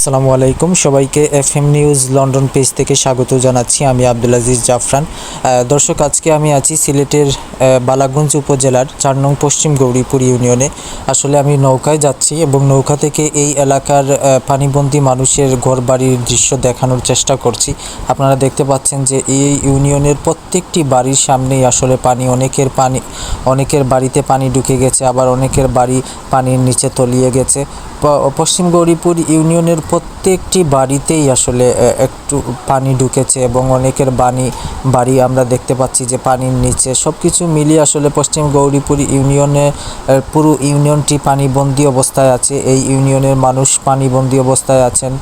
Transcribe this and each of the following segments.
আসসালামু আলাইকুম। সবাইকে F M news London page থেকে স্বাগত জানাচ্ছি। আমি আব্দুল আজিজ জাফরান। দর্শক, আজকে আমি আছি সিলেটের বালাগঞ্জ উপজেলার চার নং পশ্চিম গৌরীপুর ইউনিয়নে। আসলে আমি নৌকায় যাচ্ছি এবং নৌকা থেকে এই এলাকার পানিবন্দী মানুষের ঘরবাড়ির দৃশ্য দেখানোর চেষ্টা করছি। আপনারা দেখতে পাচ্ছেন যে এই ইউনিয়নের প্রত্যেকটি বাড়ির সামনেই আসলে পানি, অনেকের পানি, অনেকের বাড়িতে পানি ঢুকে গেছে, আবার অনেকের বাড়ি পানির নিচে তলিয়ে গেছে। পশ্চিম গৌরীপুর ইউনিয়নের প্রত্যেকটি বাড়িতেই আসলে একটু পানি ঢুকেছে এবং অনেকের বাণী বাড়ি আমরা দেখতে পাচ্ছি যে পানির নিচে। সব কিছু মিলিয়ে আসলে পশ্চিম গৌরীপুর ইউনিয়নে পুরো ইউনিয়নটি পানিবন্দী অবস্থায় আছে। এই ইউনিয়নের মানুষ পানিবন্দী অবস্থায় আছেন।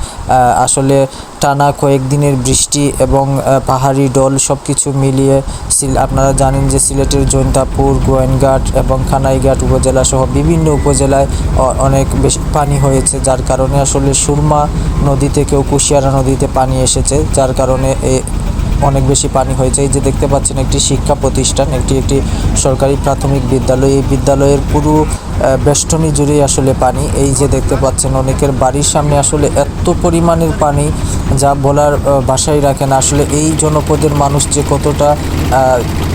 আসলে টানা কয়েকদিনের বৃষ্টি এবং পাহাড়ি ডল সব কিছু মিলিয়ে সিল- আপনারা জানেন যে সিলেটের জৈন্তাপুর, গোয়েনঘাট এবং খানাইঘাট উপজেলা সহ বিভিন্ন উপজেলায় অনেক বেশি পানি হয়েছে, যার কারণে আসলে সুরমা নদী থেকেও কুশিয়ারা নদীতে পানি এসেছে, যার কারণে অনেক বেশি পানি হয়েছে। এই যে দেখতে পাচ্ছেন, একটি শিক্ষা প্রতিষ্ঠান, একটি একটি সরকারি প্রাথমিক বিদ্যালয়। এই বিদ্যালয়ের পুরো বেষ্টনী জুড়েই আসলে পানি। এই যে দেখতে পাচ্ছেন, অনেকের বাড়ির সামনে আসলে এত পরিমাণের পানি যা বলার ভাষাই রাখে না। আসলে এই জনপদের মানুষ যে কতটা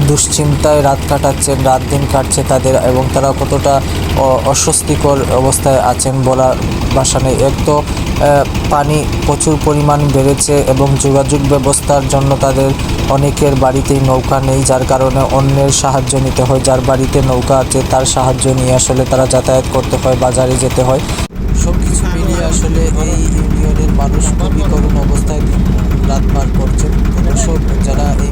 দুশ্চিন্তায় রাত কাটাচ্ছেন, রাত দিন কাটছে তাদের, এবং তারা কতটা অস্বস্তিকর অবস্থায় আছেন বলার ভাষা নেই। এক তো পানি প্রচুর পরিমাণ বেড়েছে এবং যোগাযোগ ব্যবস্থার জন্য তাদের অনেকের বাড়িতেই নৌকা নেই, যার কারণে অন্যের সাহায্য নিতে হয়। যার বাড়িতে নৌকা আছে, তার সাহায্য নিয়ে আসলে তারা যাতায়াত করতে হয়, বাজারে যেতে হয়। সব কিছু মিলিয়ে আসলে এই ইউনিয়নের মানুষ খুবই করুণ অবস্থায় রাত পার দর্শক যারা এই